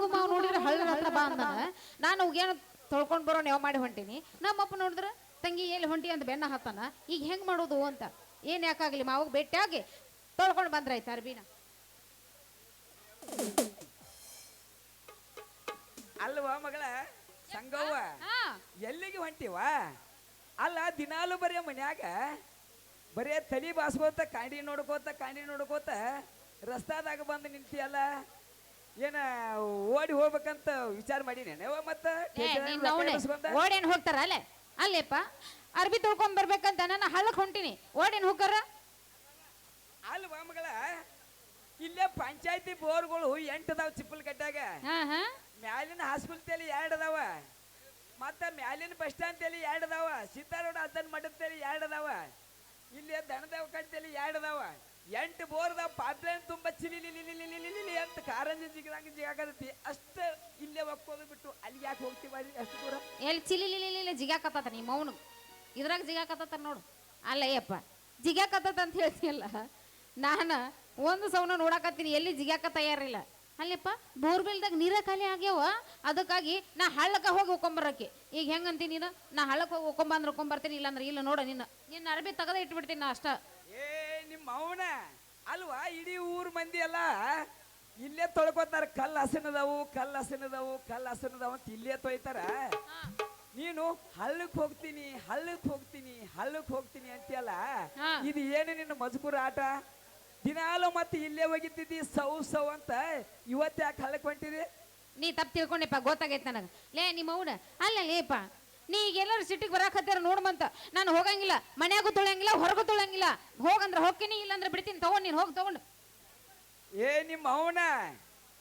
King ಮಾವ ನೋಡಿದ್ರೆ ಹಳ್ಳ ಹತ್ರ ಬಾ ಅಂದಾನ. ನಾನು ಏನು ತೊಳ್ಕೊಂಡ್ ಬರೋ ಯಾವ ಮಾಡಿ ಹೊಂಟೀನಿ. ನಮ್ಮಪ್ಪ ನೋಡಿದ್ರೆ ತಂಗಿ ಎಲ್ಲಿ ಹೊಂಟಿ? ಅಂತ ಬೆನ್ನ ಹತ್ತಾನ ಈಗ ಹೆಂಗ್ ಮಾಡೋದು? ಅಂತ. ಏನ್ ಯಾಕಾಗಲಿ ಮಾವಾಗ ಭೇಟಿಯಾಗಿ ತೊಳ್ಕೊಂಡ್ ಬಂದ್ರಾಯ್ತು ಅರ್ಬಿನ. ಅಲ್ವಾ ಮಗಳ? ಸಂಗವ್ವ ಎಲ್ಲಿಗೆ ಹೊಂಟಿವ? ಅಲ್ಲ ದಿನಾಲು ಬರೀ ಮನ್ಯಾಗ ಬರೇ ತಲಿ ಬಾಸ್ಕೋತ ಕಾಂಡಿ ನೋಡ್ಕೋತ ಕಾಂಡಿ ನೋಡ್ಕೋತ ರಸ್ತಾದಾಗ ಬಂದು ನಿಂತಿಯಲ್ಲ? ಏನ ಓಡಿ ಹೋಗ್ಬೇಕಂತ ವಿಚಾರ ಮಾಡಿ ಮತ್ತ ಓಡೇನ್ ಹೋಗ್ತಾರ ಅಲ್ಲೇ? ಅಲ್ಲೇಪ್ಪ ಅರ್ಬಿ ತೊಳ್ಕೊಂಡ್ ಬರ್ಬೇಕಂತ ನಾನು ಹಳ್ಳಕ್ ಹೊಂಟಿನಿ. ಓಡೇನ್ ಹೋಗ್ತಾರ? ಅಲ್ವಾ ಮಗಳ? ಇಲ್ಲೇ ಪಂಚಾಯತಿ ಬೋರ್ಗಳು ಎಂಟು ಅದಾವ ಚಿಪ್ಪಲ್ ಕಟ್ಟಾಗ ಮ್ಯಾಲಿನ ಹಾಸ್ಪಿಟಲ್ ತಲಿ ಎರಡು ಅದಾವ. ಮತ್ತ ಮ್ಯಾಲಿನ ಬಸ್ ಸ್ಟ್ಯಾಂಡ್ ತಲಿ ಎರಡು ಅದಾವ. ಸಿದ್ದಾರೋಡ ಅದನ್ ಮಠದ ತಲಿ ಎರಡು ಅದಾವ. ಇಲ್ಲಿ ದನದೇವ ಕಟ್ಟೆಲಿ ಎರಡು ಅದಾವ. ಎಂಟು ಬೋರ್ದ ಪಾಪ್ಲೈನ್ ತುಂಬಾ ಚಿಲಿಲಿ ಅಂತ ಕಾರಂಜಿ ಜಿಗದಂಗ ಜಿಗಾಕತೈತಿ ಅಷ್ಟ ಇಲ್ಲೇ ಒಕ್ಕೋದು ಬಿಟ್ಟು ಅಲ್ಲಿ ಯಾಕೆ ಹೋಗ್ತೀವಿ ಅಷ್ಟು ದೂರ? ಎಲ್ಲಿ ಚಿಲಿಲಿಲಿಲಿ ಜಿಗಾಕತ್ತ ನೀ ಮೌನು? ಇದ್ರಾಗ ಜಿಗಾಕತ್ತ ನೋಡು. ಅಲ್ಲ ಅಯ್ಯಪ್ಪ ಜಿಗಾಕತ್ತ ಅಂತ ಹೇಳ್ತೀಯಲ್ಲ? ನಾನು ಒಂದು ಸೌನ ನೋಡಾಕತ್ತೀನಿ, ಎಲ್ಲಿ ಜಿಗಾಕ ತಯಾರಿಲ್ಲ. ಅಲ್ಲಪ್ಪ, ಬೋರ್ವೆಲ್ದಾಗ ನೀರ ಖಾಲಿ ಆಗ್ಯಾವ? ಅದಕ್ಕಾಗಿ ನಾ ಹಳ್ಳಕ್ಕೆ ಹೋಗಿ ಹೋಗ್ಕೊಂಬರಕ್ಕೆ ಈಗ ಹೆಂಗಂತೀನಿ ನೀನು? ನಾ ಹಳ್ಳಕ್ಕೆ ಹೋಗಿ ಹೋಗ್ಕೊಂಬಂದ್ರೆ ಹೋಗ್ಕೊಂಬರ್ತೀನಿ ಇಲ್ಲ ಅಂದ್ರೆ ಇಲ್ಲ ನೋಡ ನಿನ್ನ. ನಿನ್ನ ಅರಬಿ ತೆಗೆದ ಇಟ್ಬಿಡ್ತೀನಿ ನಾ ಅಷ್ಟ. ನಿಮ್ಮ ಅವನ. ಅಲ್ವಾ? ಇಡೀ ಊರ್ ಮಂದಿ ಎಲ್ಲ ಇಲ್ಲೇ ತೊಳ್ಕೊತಾರ. ಕಲ್ಲು ಹಸನದವು ಕಲ್ಲು ಹಸನದವು ಕಲ್ಲು ಹಸನದವು ಅಂತ ಇಲ್ಲೇ ತೊಯ್ತಾರ ನೀನು ಹಳ್ಳಕ್ ಹೋಗ್ತೀನಿ ಹಳ್ಳಕ್ ಹೋಗ್ತೀನಿ ಹಳ್ಳಕ್ ಹೋಗ್ತೀನಿ ಅಂತೀಯಲ್ಲ. ಇದು ಏನು ನಿನ್ನ ಮಜಕೂರ ಆಟ? ದಿನಾಲು ಮತ್ತೆ ಇಲ್ಲೇ ಹೋಗಿದ್ದಿದ್ದಿ ಸೌ ಸೌ ಅಂತ ಇವತ್ತು ಯಾಕೆ ಹಳ್ಳಕ್ ಹೊಂಟಿದಿ? ನೀ ತಪ್ಪು ತಿಳ್ಕೊಂಡೆಪ್ಪ ಗೊತ್ತಾಗೈತೆ ನನಗೆ. ಲೇ ನಿಮ್ಮ ಅವನ. ಅಲ್ಲ ಲೇಪ ನೀ ಈಗ ಎಲ್ಲರೂ ಸಿಟಿಗೆ ಬರಾಕತ್ತಾರ ನೋಡ್ಮಂತ. ನಾನು ಹೋಗಂಗಿಲ್ಲ ಮನ್ಯಾಗೂ ತೊಳಂಗಿಲ್ಲ ಹೊರಗೂ ತೊಳಂಗಿಲ್ಲ ಹೋಗಂದ್ರೆ ಹೋಗ್ತೀನಿ ಇಲ್ಲಾಂದ್ರೆ ಬಿಡ್ತೀನಿ. ತಗೊಂಡು ನೀನು ಹೋಗಿ ತಗೊಂಡು. ಏ ನಿಮ್ಮ ಅವನ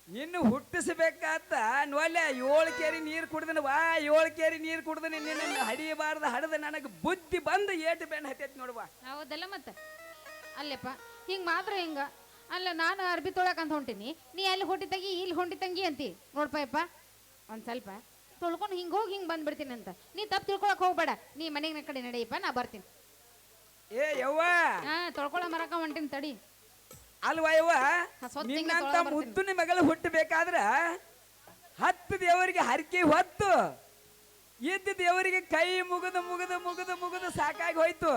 ನಿನ್ನ ಹುಟ್ಟಿಸ್ಬೇಕಾತ ನೋಲೆ ಏಳು ಕೇರಿ ನೀರು ಕುಡ್ದನ ವಾ ಏಳು ಕೇರಿ ನೀರು ಕುಡ್ದನ ನಿನ್ನ ಹಡಿಯಬಾರ್ದ ಹಡದ ನನಗೆ ಬುದ್ಧಿ ಬಂದು ಏಟು ಬೆನ್ನ ಹತ್ತೈತಿ ನೋಡುವ ಹೌದಲ್ಲ ಮತ್ತೆ? ಅಲ್ಲಪ್ಪ ಹಿಂಗೆ ಮಾತ್ರ ಹಿಂಗ? ಅಲ್ಲ ನಾನು ಅರ್ಬಿ ತೊಳಕಂತ ಹೊಂಟೀನಿ. ನೀ ಅಲ್ಲಿ ಹೊಂಟಿ ತಂಗಿ ಇಲ್ಲಿ ಹೊಂಟಿ ತಂಗಿ ಅಂತಿ. ನೋಡ್ಪಾಯಪ್ಪ ಒಂದು ಸ್ವಲ್ಪ. ತೊಳ್ಕೊಂಡು ಹಿಂಗೆ ಹೋಗಿ ಹಿಂಗೆ ಬಂದ್ಬಿಡ್ತೀನಿ ಅಂತ. ನೀ ತಪ್ಪು ತಿಳ್ಕೊಳಕ್ ಹೋಗ್ಬೇಡ. ನೀ ಮನೆಗೆ ಕಡೆ ನಡೆಯಪ್ಪ ನಾ ಬರ್ತೀನಿ. ಏ ಯವ್ವ! ಹಾ ತೊಳ್ಕೊಳ ಮರಕ ಹೊಂಟೀನಿ ತಡಿ. ಅಲ್ವಾ ಯವ್ವ? ಸ್ವತ್ತಿಂಗ ನಿನ್ನಂತ ತೊಳ್ಕೊಂಡ್ ಬರ್ತೀನಿ. ಮುದ್ದುನ ಮಗಳು ಹುಟ್ಟಬೇಕಾದ್ರ ಹತ್ತು ದೇವರಿಗೆ ಹರಕೆ ಹೊತ್ತು. ಇದ್ದ ದೇವರಿಗೆ ಕೈ ಮುಗಿದು ಮುಗಿದು ಮುಗಿದು ಮುಗಿದು ಸಾಕಾಗಿ ಹೋಯ್ತು.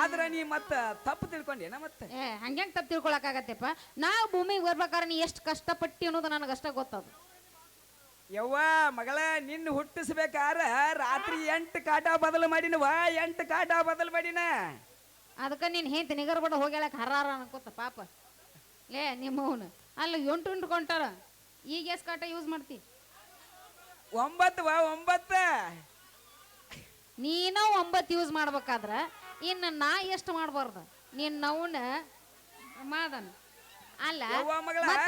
ಆದ್ರ ನೀ ಮತ್ತ ತಪ್ಪು ತಿಳ್ಕೊಂಡೇನ ಮತ್ತೆ? ಏ ಹಂಗ್ಯಾಂಗ ತಪ್ಪು ತಿಳ್ಕೊಳಕ್ಕಾಗತ್ತೆಪ್ಪ ನಾವು ಭೂಮಿಗೆ ಬರ್ಬೇಕಾದ್ರೆ ನೀ ಎಷ್ಟು ಕಷ್ಟಪಟ್ಟಿ ಅನ್ನೋದು ನನಗೆ ಅಷ್ಟ ಗೊತ್ತದು. ಯವ್ವ ಮಗಳ ನಿನ್ನ ಹುಟ್ಟಿಸ್ಬೇಕಾರ ರಾತ್ರಿ ಎಂಟು ಕಾಟ ಬದಲು ಮಾಡಿನವ ಎಂಟು ಕಾಟ ಬದಲು ಮಾಡಿನ. ಅದಕ್ಕೆ ನೀನು ಹೆಂತ ನಿಗರ್ ಬಡ ಹೋಗ್ಯಾಳಕ್ಕೆ ಹರಾರ ಅನ್ಕೋತ ಪಾಪ. ಲೇ ನಿಮ್ಮವನು ಅಲ್ಲ ಎಂಟು ಎಂಟು ಕೊಂಟಾರ. ಈಗ ಎಷ್ಟು ಕಾಟ ಯೂಸ್ ಮಾಡ್ತಿ? ಒಂಬತ್ತು ವಾ ಒಂಬತ್ತು. ನೀನ ಒಂಬತ್ತು ಯೂಸ್ ಮಾಡ್ಬೇಕಾದ್ರ ಇನ್ನು ನಾ ಎಷ್ಟು ಮಾಡಬಾರ್ದು? ನಿನ್ನ ನೌನ ಮಾದನ್. ಅಲ್ಲ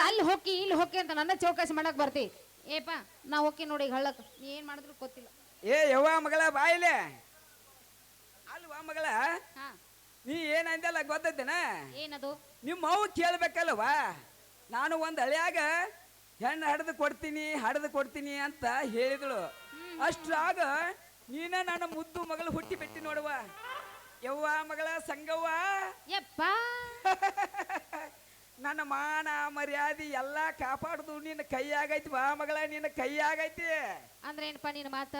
ಅಲ್ಲಿ ಹೋಗಿ ಇಲ್ಲಿ ಹೋಗಿ ಅಂತ ನನ್ನ ಚೌಕಾಸಿ ಮಾಡಕ್ ಬರ್ತಿ. ಏಪ ನಾ ಹೋಗಿ ನೋಡಿ ಹಳ್ಳಕ್ ನೀ ಏನ್ ಮಾಡಿದ್ರು ಗೊತ್ತಿಲ್ಲ. ಏ ಯವ್ವ ಮಗಳ ಬಾಯಿಲೆ ಅಲ್ವಾ ಮಗಳ? ಹಾ. ನೀ ಏನಂದಲ್ಲ ಗೊತ್ತೈತೇನ? ಏನದು? ನಿಮ್ಮ ಅವು ಕೇಳ್ಬೇಕಲ್ವಾ? ನಾನು ಒಂದು ಹಳ್ಯಾಗ ಹೆಣ್ಣು ಹಡ್ದು ಕೊಡ್ತೀನಿ ಹಡ್ದು ಕೊಡ್ತೀನಿ ಅಂತ ಹೇಳಿದಳು. ಅಷ್ಟ್ರಾಗ ನೀನ ನನ್ನ ಮುದ್ದು ಮಗಳು ಹುಟ್ಟಿ ಬಿಟ್ಟಿ ನೋಡುವ. ಯವ್ವ ಮಗಳ ಸಂಗವ್ವ? ಯಪ್ಪ. ನನ್ನ ಮಾನ ಮರ್ಯಾದೆ ಎಲ್ಲಾ ಕಾಪಾಡುದು ನಿನ್ನ ಕೈಯಾಗೈತಿ ಬಾ ಮಗಳ ನಿನ್ನ ಕೈಯಾಗೈತಿ. ಅಂದ್ರೆ ಏನಪ್ಪ ನಿನ್ನ ಮಾತ?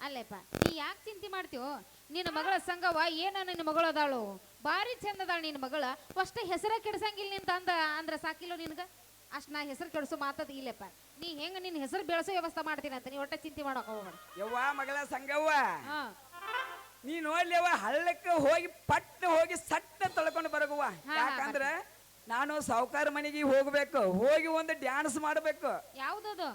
ಅಲ್ಲೇಪ್ಪ ನೀ ಯಾಕೆ ಚಿಂತೆ ಮಾಡ್ತೀವೋ ನಿನ್ನ ಮಗಳ ಸಂಗವ ಏನ ನಿನ್ನ ಮಗಳದಾಳು? ಅದಾಳು ಭಾರಿ ಚಂದ ಅದಾಳ ನಿನ್ನ ಮಗಳ. ಫಸ್ಟ್ ಹೆಸರ ಕೆಡ್ಸಂಗಿಲ್ಲ ನಿಂತ ಅಂದ ಅಂದ್ರೆ ಸಾಕಿಲ್ಲ ನಿನಗ? ಅಷ್ಟ್ ನಾ ಹೆಸರು ಕೆಡ್ಸೋ ಮಾತದ ಇಲ್ಲಪ್ಪ. ನೀ ಹೆಂಗ ನಿನ್ನ ಹೆಸರು ಬೆಳೆಸೋ ವ್ಯವಸ್ಥೆ ಮಾಡ್ತೀನಿ ಅಂತ ನೀ ಒಟ್ಟ ಚಿಂತೆ ಮಾಡಕ್ ಹೋಗ್ಬೇಡ. ಯವ್ವ ಮಗಳ ಸಂಗವ್ವ ಹಾ. ನೀ ನೋಡ್ಲಿವ ಹಳ್ಳಕ್ಕೆ ಹೋಗಿ ಪಟ್ಟ ಹೋಗಿ ಸಟ್ಟ ತೊಳ್ಕೊಂಡು ಬರಗುವ. ಯಾಕಂದ್ರ ನಾನು ಸಾವುಕಾರ ಮನೆಗೆ ಹೋಗ್ಬೇಕು ಹೋಗಿ ಒಂದು ಡ್ಯಾನ್ಸ್ ಮಾಡ್ಬೇಕು. ಯಾವ್ದದು?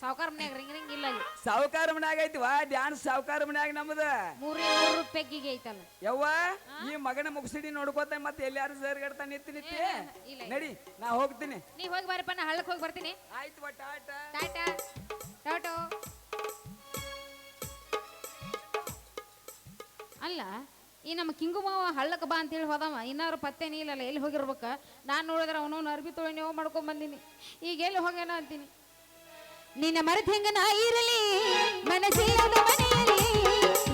ಸಾವುಕಾರ ಮನ್ಯಾಗ ರಿಂಗ್ ರಿಂಗ್ ಇಲ್ಲ ಅಲ್ಲಿ. ಸಾವುಕಾರ ಮನ್ಯಾಗ ಐತಿವಾ ಡ್ಯಾನ್ಸ್ ಸಾವುಕಾರ ಮನ್ಯಾಗ ನಮ್ದ. ಮೂರೇ ಮೂರು ಪೆಗ್ಗಿಗೆ ಐತಲ್ಲ. ಯವ್ವ ಈ ಮಗನ ಮುಗಿಸಿಡಿ ನೋಡ್ಕೋತ ಮತ್ತೆ ಎಲ್ಲಾರು ಸರ್ಗಡ್ತಾ ನಿತ್ತಿ ನಿತ್ತಿ ಇಲ್ಲ. ನಡಿ ನಾ ಹೋಗ್ತೀನಿ. ನೀ ಹೋಗಿ ಬಾರಪ್ಪ ನಾ ಹಳ್ಳಕ್ಕೆ ಹೋಗಿ ಬರ್ತೀನಿ. ಆಯ್ತು ಟಾಟೋ. ಅಲ್ಲ ಈ ನಮ್ಮ ಕಿಂಗು ಮಾವ ಹಳ್ಳಕ್ಕೆ ಬಾ ಅಂತೇಳಿ ಹೋದವ. ಇನ್ನಾರು ಪತ್ತೆ ನೀಲಲ್ಲ ಎಲ್ಲಿ ಹೋಗಿರ್ಬೇಕು? ನಾನು ನೋಡಿದ್ರೆ ಅವನು ಅರ್ಬಿ ತೊಳೆ ನೀವು ಮಾಡ್ಕೊಂಡ್ ಈಗ ಎಲ್ಲಿ ಹೋಗ್ಯಾನ ಅಂತೀನಿ. ನಿನ್ನ ಮರದ ಹೆಂಗ ನಾ ಇರಲಿ ಮನಸ್ಸಿಲ್ಲದ ಮನೆಯಲ್ಲಿ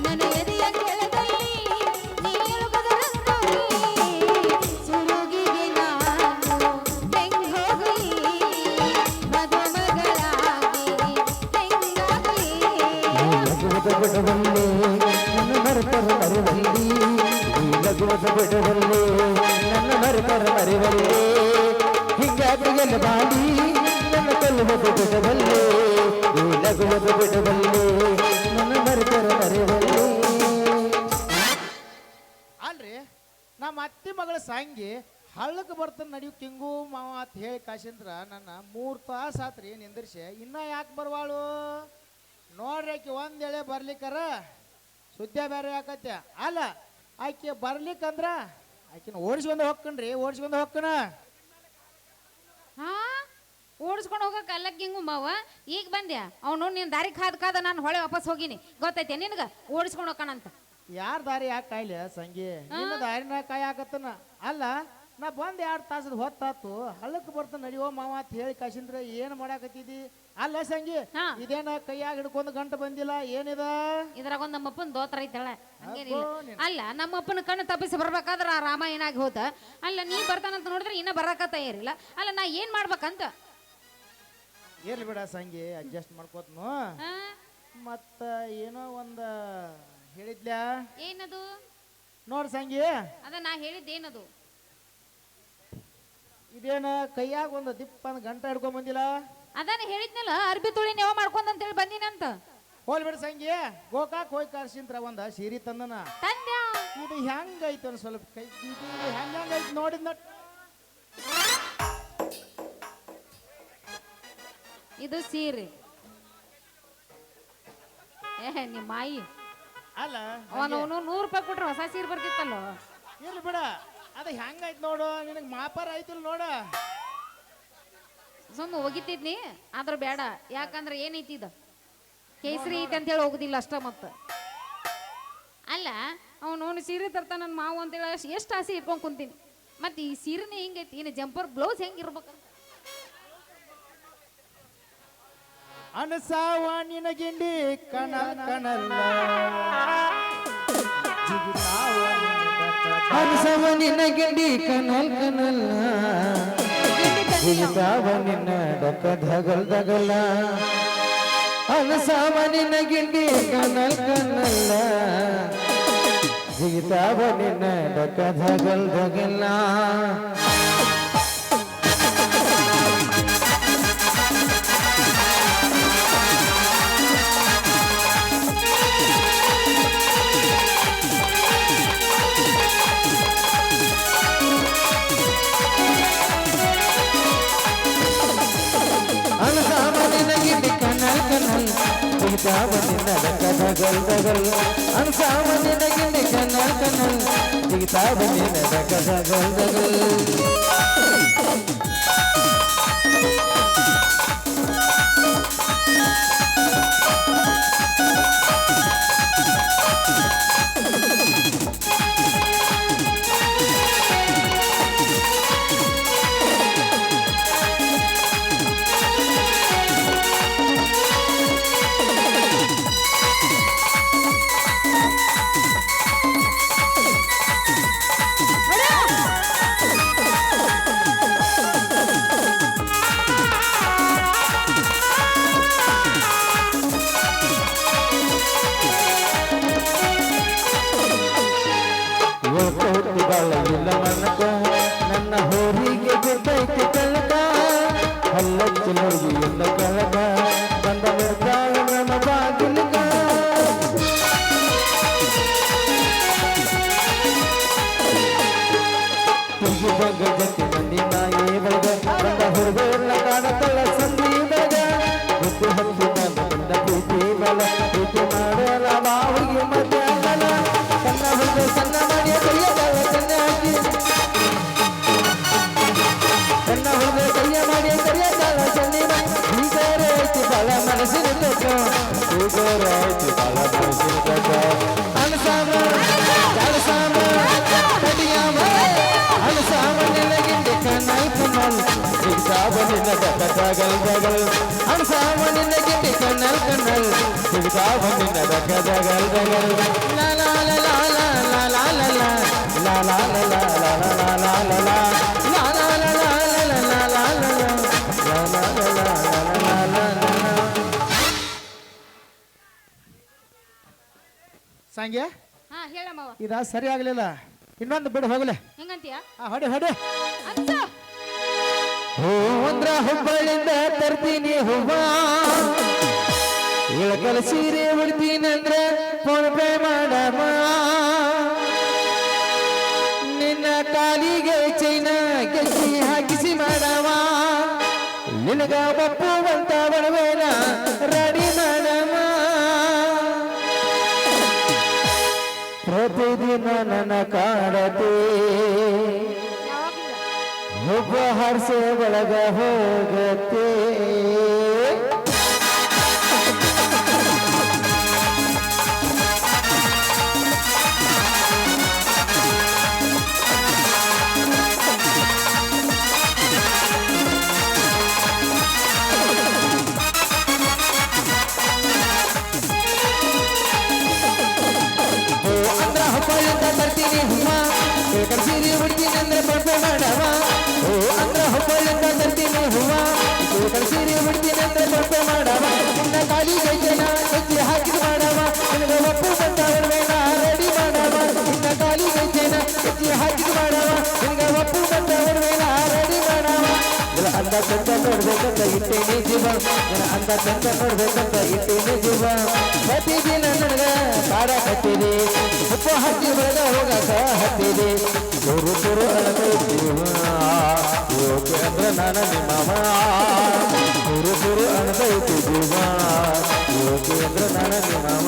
ನನ್ನ ಬೆಂಗಳೂರು ನಗುವುದು ಬಿಡುವಲ್ಲಿ ನನ್ನ ಮರೆತರ ಮರೆವಲ್ಲಿ ಹಿಂಗಾಗಿಗೆಲ್ಲ ಬಾಡಿ ನನ್ನ ಕೊಲ್ಲುವುದು ಬಿಡುವಲ್ಲಿ ಈ ನಗುವುದು ಬಿಡುವಲ್ಲಿ ನನ್ನ ಮರೆತರ ಮರೆವಲ್ಲಿ. ಅಲ್ರಿ, ನಮ್ಮ ಅತ್ತಿ ಮಗಳ ಸಾಂಗಿ ಹಳ್ಳಕ್ಕೆ ಬರ್ತಾನೆ ನಡಿಯು ಕಿಂಗು ಮಾವ ಅಂತ ಹೇಳಿ ಕಾಶಿಂದ್ರ ನನ್ನ ಮೂರು ತಾಸು ಆತ್ರಿ ನಿಂದಿರ್ಸಿ, ಇನ್ನ ಯಾಕೆ ಬರ್ವಾಳು? ನೋಡ್ರಿ ಆಕಿ ಒಂದ್ ಎಳೆ ಬರ್ಲಿಕ್ಕರ? ಸುದ್ದಿ ಬೇರೆ ಯಾಕತ್ಯ ಅಲ್ಲ ಆಕೆ ಬರ್ಲಿಕ್ಕಂದ್ರ ಆಕಿನ ಓಡಿಸ್ಕೊಂಡು ಹೋಗ್ಕಣ್ರಿ ಓಡಿಸ್ಕೊಂಡು ಹೋಗ್ಕಣ. ಹಾ? ಓಡಿಸ್ಕೊಂಡು ಹೋಗಕ್ಕೆ ಅಲ್ಲಕ್ಕೆ ಹಿಂಗು ಮಾವ? ಈಗ ಬಂದ್ಯಾ? ಅವನು ನೀನು ದಾರಿ ಕಾದ್ ಕಾದ ನಾನು ಹೊಳೆ ವಾಪಸ್ ಹೋಗಿನಿ. ಗೊತ್ತೈತೆ ನಿನಗೆ? ಓಡಿಸ್ಕೊಂಡು ಹೋಗೋಣಂತ ಯಾರ ದಾರಿ ಯಾಕೆ ಕಾಯ್ಲಿ ಸಂಗಿ? ನಿನ್ನ ದಾರಿನ ಆಗತ್ತನ ಅಲ್ಲ ನಾ ಬಂದು ಎರಡು ತಾಸದ ಹೊತ್ತಾತು ಹಳ್ಳಕ್ಕೆ ಬರ್ತ ನಡಿಯೋ ಮಾವ ಅಂತ ಹೇಳಿ ಕಾಶಿಂದ್ರ ಏನು ಮಾಡಾಕತ್ತಿದಿ? ಅಲ್ಲ ಸಂಗಿ ಹಾ. ಇದೇನ ಕೈಯಾಗ ಹಿಡ್ಕೊಂಡು ಗಂಟ ಬಂದಿಲ್ಲ ಏನಿದ? ಇದ್ರಾಗ ಒಂದ್ ನಮ್ಮಪ್ಪನ ದೋತ್ರ ಐತಳ ಹಂಗೇನಿಲ್ಲ. ಅಲ್ಲ ನಮ್ಮಪ್ಪನ ಕಣ್ಣು ತಪ್ಪಿಸಿ ಬರ್ಬೇಕಾದ್ರ ಆ ರಾಮ ಏನಾಗಿ ಹೋತ ಅಲ್ಲ ನೀ ಬರ್ತಾನಂತ ನೋಡಿದ್ರೆ ಇನ್ನ ಬರಕ ತಯಾರಿಲ್ಲ. ಅಲ್ಲ ನಾ ಏನ್ ಮಾಡ್ಬೇಕಂತ? ಇರ್ಲಿ ಬಿಡ ಸಂಗಿ ಅಡ್ಜಸ್ಟ್ ಮಾಡ್ಕೋತ್ನು. ಆ? ಮತ್ತ ಏನೋ ಒಂದ ಹೇಳಿದ್ಲ? ಏನದು? ನೋಡ್ ಸಂಗಿ. ಅದ ನಾ ಹೇಳಿದ್ದೇನದು. ಇದೇನ ಕೈಯಾಗ ಒಂದು ದಿಪ್ಪ ಗಂಟ ಹಿಡ್ಕೊಂಡ್ ಬಂದಿಲ್ಲ? ಅದನ್ನ ಹೇಳಿದ್ನಲ್ಲ ಅರ್ಬಿ ತುಳಿ ನೀವು ಮಾಡ್ಕೊಂಡ್ ಅಂತೇಳಿ ಬಂದಿನಂತ. ಹೋಲ್ ಬಿಡ ಸಂಗಿ ಗೋಕಾಕ್ ಹೋಯ್ ಕರ್ಸಿಂತ್ರ ಒಂದ ಸೀರಿ ತಂದನ. ತಂದ್ಯಾ? ಇದು ಹೆಂಗೈತೆ ಒಂದ್ ಸ್ವಲ್ಪ ಕೈ ಹೆಂಗೈತ್ ಹೆಂಗ್ ಹೆಂಗೈತೆ ನೋಡಿದ್ ನಟ್ ಇದು ಸೀರೆ. ಏ ನಿಮ್ಮ ಮಾಯಿ. ಅಲ್ಲ ಅವನು ಅವನು ನೂರು ರೂಪಾಯಿ ಕೊಟ್ರೆ ಹೊಸ ಸೀರೆ ಬರ್ತಿತ್ತಲ್ಲೋ? ಇರ್ಲಿ ಬಿಡ. ಅದ ಹೆಂಗೈತ್ ನೋಡು ನಿನಗೆ ಮಾಪಾರ ಆಯ್ತಿಲ್ಲ ನೋಡ. ಸುಮ್ಮ ಒಗಿತಿದ್ನಿ ಆದ್ರ ಬೇಡ. ಯಾಕಂದ್ರೆ ಏನೈತಿ ಇದು? ಕೇಸರಿ ಐತಿ ಅಂತ ಹೇಳಿ ಹೋಗುದಿಲ್ಲ ಅಷ್ಟ ಮತ್ತ. ಅಲ್ಲ ಅವನು ಸೀರೆ ತರ್ತಾನ ನನ್ನ ಮಾವು ಅಂತೇಳಿ ಎಷ್ಟು ಆಸೆ ಇಟ್ಕೊಂಡು ಕುಂತೀನಿ. ಮತ್ತೆ ಈ ಸೀರೆನೇ ಹೆಂಗೈತಿ? ಏನು ಜಂಪರ್ ಬ್ಲೌಸ್ ಹೆಂಗಿರ್ಬೇಕು ಅನಸಾವ ನಿನಗಿಂಡಿ ಕಣ ಕಣಲ್ಲ. ಹನಸವ ನಿನ್ನ ಗಿಂಡಿ ಕನಲ್ ಕನಲ್ಲ ಜಿಗಿತಾವ ನಿನ್ನ ಡಕ ಧಗಲ್ ದಗಲ ಹನಸವ ನಿನ್ನ ಗಿಡಿ ಕನಲ್ ಕನಲ್ಲ ಜಿಗಿತಾವ ನಿನ್ನ ಡಕ ಧಗಲ್ ದಗಲ ಜಿಗಿತಾವನಿನ ಕಥಗಲ್ದಗಲ್ ಅನ್ಸಾವನಿನ ಗಿನಿ ಕನ ಕನಲ್ ಜಿಗಿತಾವನಿನ ಕಥಗಲ್ದಗಲ್ ಹಲ್ಲಚ್ಚಿ ನೋಡಿ ಎಂದ ಬಂದಿ ನಾಯಿ ಬಗ ಬಂದ ಹುಡುಗರನ್ನ ಕಾಣತಳ ಸಂದಿ ಬಗ ಬುದ್ಧಿ ಹತ್ತಿ ಬಂದ ಪ್ರೀತಿ ಬಲ ಲಾ ಬಗಲ್ ಲಾ ಲಾ ಗಿಟ್ಟಿ ಕಣ್ಣಲ್ ಕಣ್ಣಲ್ ಲಾ ಲಾ ಲಾ ಲಾ ಲಾ ಲಾ ಲಾ ಲಾ ಲಾ ಲಾ ಲಾ ಲಾ ಸಂಗ್ಯ ಹಾ ಹೇಳಮ್ಮವ ಇದ ಸರಿ ಆಗ್ಲಿಲ್ಲ ಇನ್ನೊಂದು ಬಿಡು ಹೋಗ್ಲೆ ಹೆಂಗಂತೀಯ ಹೊಡೆ ಹೊಡೆ ಹೊಡಿ ಅಚ್ಚ ಹೂ ಅಂದ್ರ ಹುಬ್ಬಳ್ಳಿಂದ ತರ್ತೀನಿ ಹುಬ್ಬ ಇಳಕಲ ಸೀರೆ ಉಡ್ತೀನಿ ಅಂದ್ರ ಫೋನ್ ಪೇ ಮಾಡಮ್ಮ. ನಿನ್ನ ಕಾಲಿಗೆ ಚೈನ ಕೆಸಿ ಹಾಕಿಸಿ ಮಾಡವ. ನಿನಗ ಒಪ್ಪುವಂತ ಬಡವೇನ ರೆಡಿ ಮಾಡಮ್ಮ. ಪ್ರತಿದಿನ ನನ್ನ ಕಾಡತೆ ಒಬ್ಬ ಹರ್ಸೆ ಒಳಗ ಅಂದ ಚಂದ ನೋಡ್ಬೇಕಂತ ಇಟ್ಟೇನಿ ಜೀವ. ನಿನ್ನ ಅಂದ ಚಂದ ನೋಡ್ಬೇಕಂತ ಇಟ್ಟೇನಿ ಜೀವ. ಪ್ರತಿದಿನ ನನಗ ಕಾಡ ಕಟ್ಟಿದೆ ಉಪ್ಪು ಹತ್ತಿ ಬೆಳೆದ ಹೋಗಕ ಹತ್ತಿದೆ. ಗುರು ಗುರು ಅಂದ್ರ ನಾನು ನಿಮ್ಮವ ತುರು ತುರು ಅಣದೈತಿ ಜೀವ. ನಾನು